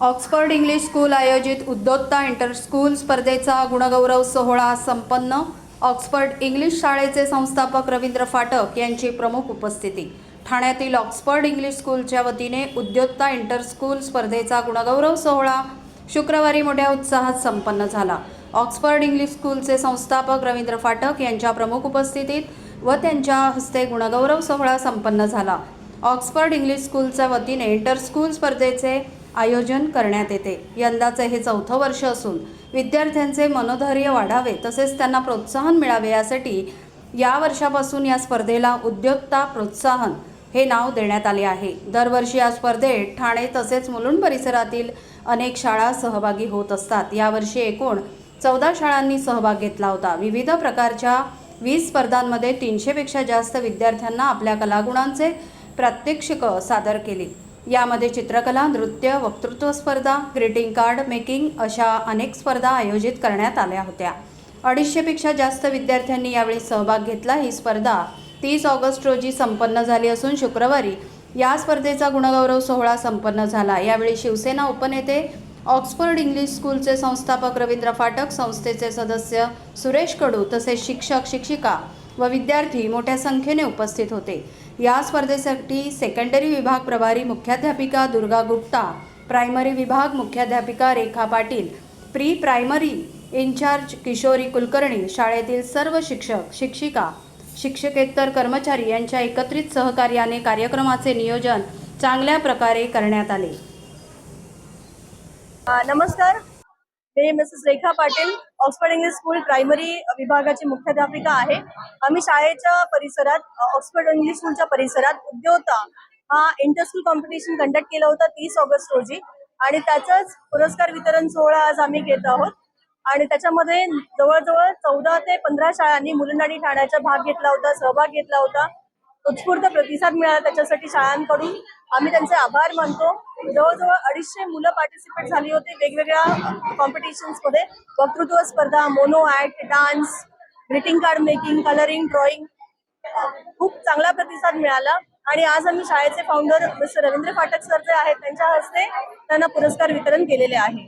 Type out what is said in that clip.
Oxford English school आयोजित उद्योत्ता inter school स्पर्धेचा गुणगौरव सोहळा संपन्न. ऑक्सफर्ड इंग्लिश शाळेचे संस्थापक रवींद्र फाटक यांची प्रमुख उपस्थिती. ठाण्यातील ऑक्सफर्ड इंग्लिश स्कूलच्या वतीने उद्योत्ता इंटर स्कूल स्पर्धेचा गुणगौरव सोहळा शुक्रवारी मोठ्या उत्साहात संपन्न झाला. ऑक्सफर्ड इंग्लिश स्कूलचे संस्थापक रवींद्र फाटक यांच्या प्रमुख उपस्थितीत व त्यांच्या हस्ते गुणगौरव सोहळा संपन्न झाला. ऑक्सफर्ड इंग्लिश स्कूलच्या वतीने इंटर स्कूल स्पर्धेचे आयोजन करण्यात येते. यंदाचे हे चौथं वर्ष असून विद्यार्थ्यांचे मनोधैर्य वाढावे तसेच त्यांना प्रोत्साहन मिळावे यासाठी या वर्षापासून या स्पर्धेला उद्योगता प्रोत्साहन हे नाव देण्यात आले आहे. दरवर्षी या स्पर्धेत ठाणे तसेच मुलुंड परिसरातील अनेक शाळा सहभागी होत असतात. यावर्षी एकूण चौदा शाळांनी सहभाग घेतला होता. विविध प्रकारच्या वीस स्पर्धांमध्ये तीनशेपेक्षा जास्त विद्यार्थ्यांना आपल्या कलागुणांचे प्रात्यक्षिक सादर केली. यामध्ये चित्रकला नृत्य वक्तृत्व स्पर्धा ग्रीटिंग कार्ड मेकिंग अशा अनेक स्पर्धा आयोजित करण्यात आल्या होत्या. अडीचशेपेक्षा जास्त विद्यार्थ्यांनी यावेळी सहभाग घेतला. ही स्पर्धा तीस ऑगस्ट रोजी संपन्न झाली असून शुक्रवारी या स्पर्धेचा गुणगौरव सोहळा संपन्न झाला. यावेळी शिवसेना उपनेते ऑक्सफर्ड इंग्लिश स्कूलचे संस्थापक रवींद्र फाटक संस्थेचे सदस्य सुरेश कडू तसेच शिक्षक शिक्षिका व विद्यार्थी मोठ्या संख्येने उपस्थित होते. या स्पर्धेसाठी सेकंडरी विभाग प्रभारी मुख्याध्यापिका दुर्गा गुप्ता प्रायमरी विभाग मुख्याध्यापिका Rekha Patil pre primary incharge Kishori Kulkarni शाळेतील सर्व शिक्षक शिक्षिका शिक्षकेतर कर्मचारी यांच्या एकत्रित सहकार्याने कार्यक्रमाचे नियोजन चांगल्या प्रकारे करण्यात आले. नमस्कार. मी Mrs Rekha Patil Oxford English school primary विभागाची मुख्याध्यापिका आहे. आम्ही शाळेच्या परिसरात ऑक्सफर्ड इंग्लिश स्कूलच्या परिसरात उद्योता हा इंटर स्कूल कॉम्पिटिशन कंडक्ट केला होता तीस ऑगस्ट रोजी. आणि त्याचाच पुरस्कार वितरण सोहळा आज आम्ही घेत आहोत. आणि त्याच्यामध्ये जवळजवळ चौदा ते पंधरा शाळांनी मुलुंड ठाण्याचा भाग घेतला होता सहभाग घेतला होता. उत्स्फूर्त प्रतिसाद मिळाला त्याच्यासाठी शाळांकडून. आम्ही त्यांचे आभार मानतो. जवळजवळ अडीचशे मुलं पार्टिसिपेट झाली होती वेगवेगळ्या कॉम्पिटिशन्समध्ये. वक्तृत्व स्पर्धा mono act dance greeting card making colouring drawing खूप चांगला प्रतिसाद मिळाला. आणि आज आम्ही शाळेचे founder mister Ravindra Phatak sir जे आहेत त्यांच्या हस्ते त्यांना पुरस्कार वितरण केलेले आहे.